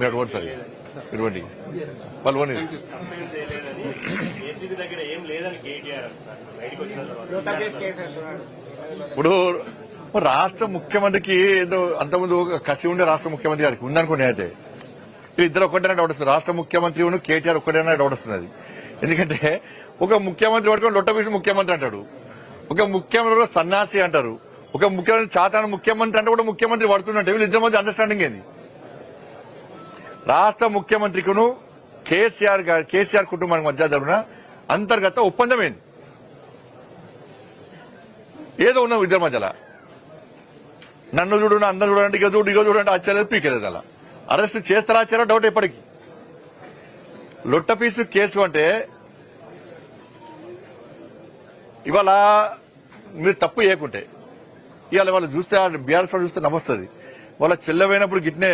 మీరు సార్ వాళ్ళు ఇప్పుడు రాష్ట్ర ముఖ్యమంత్రికి ఏదో అంతకుముందు కసి ఉండే రాష్ట్ర ముఖ్యమంత్రి గారికి ఉందనుకోండి అయితే. ఇద్దరు ఒకటేనా డౌట్ వస్తుంది. రాష్ట్ర ముఖ్యమంత్రి కేటీఆర్ ఒకటేనా డౌట్ వస్తున్నది. ఎందుకంటే ఒక ముఖ్యమంత్రి పట్టుకొని లొట్టబీసి ముఖ్యమంత్రి అంటాడు. ఒక ముఖ్యమంత్రి కూడా సన్యాసి అంటారు. ఒక ముఖ్యమంత్రి చాతాన ముఖ్యమంత్రి అంటే కూడా ముఖ్యమంత్రి పడుతున్నట్టు. వీళ్ళిద్దరి మధ్య అండర్స్టాండింగ్ ఏంది? రాష్ట్ర ముఖ్యమంత్రికును కేసీఆర్ గారి కేసీఆర్ కుటుంబానికి మధ్య జరిగిన అంతర్గత ఒప్పందం ఏంది? ఏదో ఉన్నాం ఇద్దరి మధ్యలో. నన్ను చూడు అందరు చూడండి ఇక చూడు ఇక చూడండి ఆశ్చర్యం పీకలేదు అలా. అరెస్ట్ చేస్తారా ఆచారా డౌట్ ఎప్పటికీ? లొట్ట పీసు కేసు అంటే ఇవాళ మీరు తప్పు చేయకుంటే ఇవాళ వాళ్ళు చూస్తే బీఆర్ఎస్ వాళ్ళు చూస్తే నమస్తుంది వాళ్ళ చెల్లవైనప్పుడు గిట్నే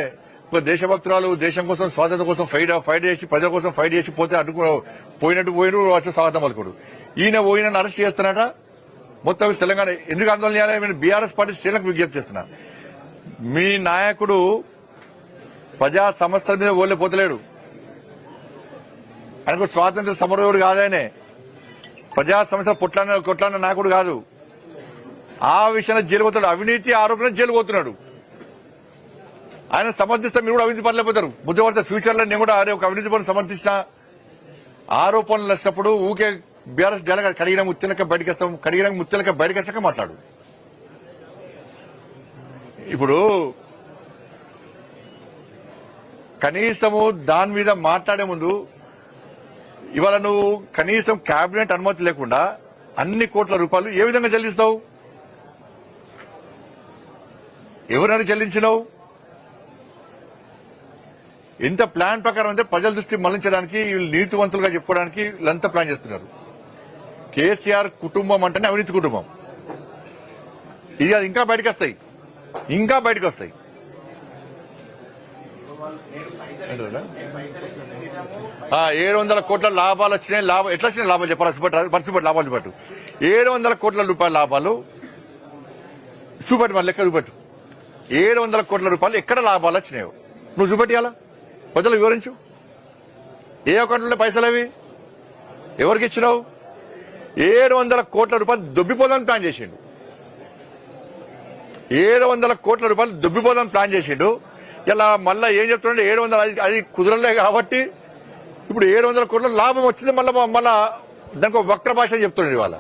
దేశభక్తురాలు దేశం కోసం స్వాతంత్రం కోసం ఫైట్ ఫైట్ చేసి ప్రజల కోసం ఫైట్ చేసి పోతే అడ్డుకు పోయినట్టు పోయిన వచ్చి స్వాగతం పలుకుడు. ఈయన పోయిన అరెస్ట్ చేస్తున్నాట మొత్తం తెలంగాణ ఎందుకు ఆందోళన చేయాలి? నేను బీఆర్ఎస్ పార్టీ శ్రేణులకు విజ్ఞప్తి చేస్తున్నా. మీ నాయకుడు ప్రజా సమస్యల మీద ఓళ్ళే పోతలేడు. ఆయనకు స్వాతంత్ర సమరయోడు కాదాయనే ప్రజా సమస్యలు పొట్లాన కొట్లాన నాయకుడు కాదు. ఆ విషయంలో జైలు పోతాడు అవినీతి ఆరోపణ జైలు పోతున్నాడు ఆయన సమర్థిస్తే మీరు కూడా అవినీతి పడలేకపోతారు బుద్ధపడితే ఫ్యూచర్లో నేను కూడా అరే ఒక అవినీతి పని సమర్థించిన ఆరోపణలు వచ్చినప్పుడు ఊకే బీఆర్ఎస్ జల కడిగిన ముత్తులక బయటకు వస్తాం కడిగిన ముత్తులక బయటకు వచ్చాక మాట్లాడు. ఇప్పుడు కనీసము దాని మీద మాట్లాడే ముందు ఇవాళ నువ్వు కనీసం కేబినెట్ అనుమతి లేకుండా అన్ని కోట్ల రూపాయలు ఏ విధంగా చెల్లిస్తావు? ఎవరైనా చెల్లించినావు? ఇంత ప్లాన్ ప్రకారం అంటే ప్రజల దృష్టి మళ్ళించడానికి వీళ్ళు నీతివంతులుగా చెప్పుకోవడానికి వీళ్ళంతా ప్లాన్ చేస్తున్నారు. కేసీఆర్ కుటుంబం అంటేనే అవినీతి కుటుంబం. ఇది అది ఇంకా బయటకు వస్తాయి. ఇంకా బయటకు వస్తాయి. ఏడు వందల కోట్ల లాభాలు వచ్చినాయి. లాభం ఎట్లా వచ్చినాయి లాభాలు చెప్పాలి? పరిస్థితి లాభాలు చూపట్టు. ఏడు వందల కోట్ల రూపాయల లాభాలు. చూపెట్టు మన లెక్క చూపెట్టు. ఏడు వందల కోట్ల రూపాయలు ఎక్కడ లాభాలు వచ్చినాయో. నువ్వు చూపెట్టాలా ప్రజలు వివరించు. ఏ అకౌంట్లో పైసలు అవి? ఎవరికి ఇచ్చినావు? ఏడు వందల కోట్ల రూపాయలు దొబ్బిపోదని ప్లాన్ చేసిండు. ఏడు వందల కోట్ల రూపాయలు దొబ్బిపోదని ప్లాన్ చేసిండు. ఇలా మళ్ళా ఏం చెప్తుండే ఏడు వందల అది- అది కుదరలే కాబట్టి ఇప్పుడు ఏడు వందల కోట్ల లాభం వచ్చింది మళ్ళీ మళ్ళా దానికి వక్ర భాష చెప్తుండే ఇవాళ.